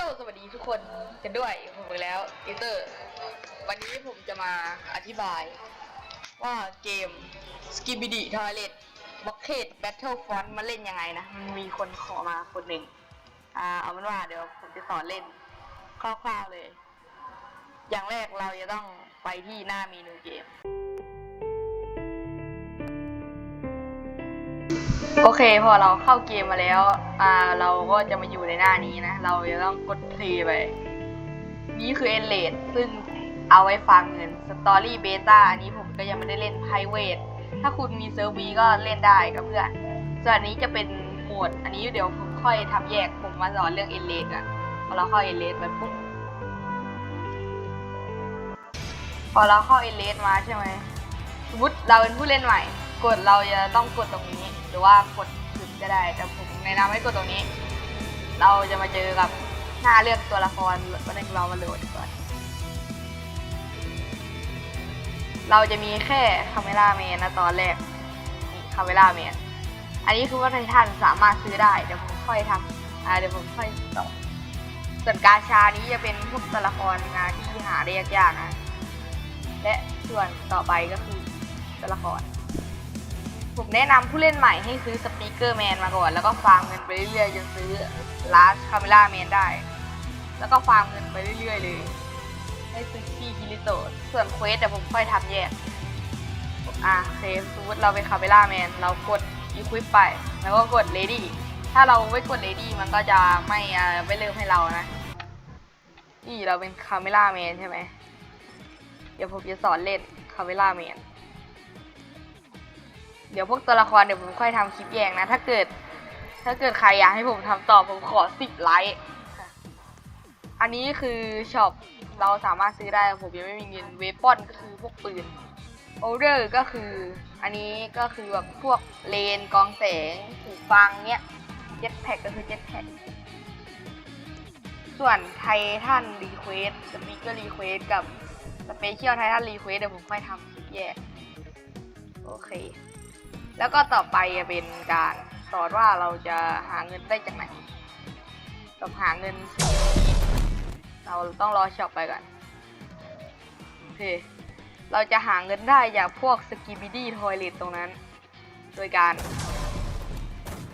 โยสวัสดีทุกคนกันด้วยผมอีกแล้วอีเตอร์ วันนี้ผมจะมาอธิบายว่าเกม s k i b i d i Toilet Bucket Battlefront มันเล่นยังไงนะ มันมีคนขอมาคนหนึ่งอ่าเอาเป็นว่าเดี๋ยวผมจะสอนเล่นคร่าวๆเลย อย่างแรกเราจะต้องไปที่หน้าเมนูเกม โอเคพอเราเข้าเกมมาแล้ว อ่าเราก็จะมาอยู่ในหน้านี้นะ เราจะต้องกดเพลย์ไป นี่คือเอเลดซึ่งเอาไว้ฟังเงินสตอรี่เบต้าอันนี้ผมก็ยังไม่ได้เล่นไพรเวทถ้าคุณมีเซิร์ฟวีก็เล่นได้กับเพื่อน ส่วนอันนี้จะเป็นโหมด อันนี้เดี๋ยวผมค่อยทำแยกผมมาสอนเรื่องเอเลดอะพอเราเข้าเอเลดไปปุ๊บพอเราเข้าเอเลสมาใช่ไหมสมมติเราเป็นผู้เล่นใหม่ กดเราจะต้องกดตรงนี้ หรือว่ากดถึงก็ได้ แต่ผมแนะนำให้กดตรงนี้ เราจะมาเจอกับหน้าเลือกตัวละครวันนึงเรามาโหลดก่อน เราจะมีแค่คาเมล่าแมนนะตอนแรกนี่คาเมล่าแมนอันนี้คือว่าท่านสามารถซื้อได้เดี๋ยวผมค่อยทำอ่าเดี๋ยวผมค่อยต่อส่วนกาชานี้จะเป็นพวกตัวละครนะที่หาได้ยากๆนะและส่วนต่อไปก็คือตัวละคร ผมแนะนำผู้เล่นใหม่ให้ซื้อสปีกเกอร์แมนมาก่อน แล้วก็ฟาร์มเงินไปเรื่อยๆจนซื้อลาสคาเมล่าแมนได้ แล้วก็ฟาร์มเงินไปเรื่อยๆเลย ให้ซื้อที่คิริโตะส่วนเควสเดี๋ยวผมค่อยทำแยก อะเคสมมติเราเป็นคาเมล่าแมนเรากดอีควิปไป แล้วก็กดเลดี้ถ้าเราไม่กดเลดี้มันก็จะไม่ไม่เริ่มให้เรานะนี่เราเป็นคาเมล่าแมนใช่ไหมเดี๋ยวผมจะสอนเล่นคาเวล่าแมน เดี๋ยวพวกตัวละครเดี๋ยวผมค่อยทำคลิปแยกนะ ถ้าเกิด ถ้าเกิดใครอยากให้ผมทำต่อผมขอสิบไลค์อันนี้คือช็อปเราสามารถซื้อได้ผมยังไม่มีเงินเวปอนก็คือพวกปืนโอเดอร์ก็คือ อันนี้ก็คือแบบพวกเลนกองแสงหูฟังเนี้ยเจ็ตแพ็กก็คือเจ็ตแพ็กส่วนไททันรีเควสสปีกเกอร์รีเควสกับสเปเชียลไททันรีเควสเดี๋ยวผมค่อยทำคลิปแยก โอเค แล้วก็ต่อไปจะเป็นการสอนว่าเราจะหาเงินได้จากไหนกับหาเงิน เราต้องรอช็อปไปก่อนโอเคเราจะหาเงินได้จากพวกสกิบิดี้ทอยเลตตรงนั้น โดยการ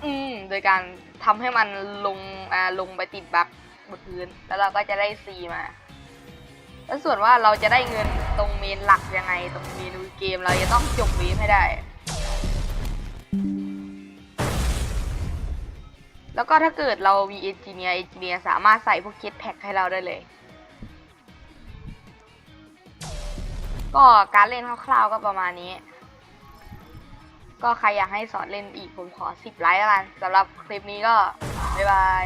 อืม โดยการทำให้มันลง อ่า ลงไปติดบักบนพื้น แล้วเราก็จะได้ซีมา แล้วส่วนว่าเราจะได้เงินตรงเมนหลักยังไง ตรงเมนูเกม เราจะต้องจบเวฟให้ได้ แล้วก็ถ้าเกิดเรามีเอนจิเนียร์เอนจิเนียร์สามารถใส่พวกเคสแพ็กให้เราได้เลย ก็การเล่นคร่าวๆก็ประมาณนี้ ก็ใครอยากให้สอนเล่นอีกผมขอ 10 ไลค์แล้วกันสำหรับคลิปนี้ก็ บ๊ายบาย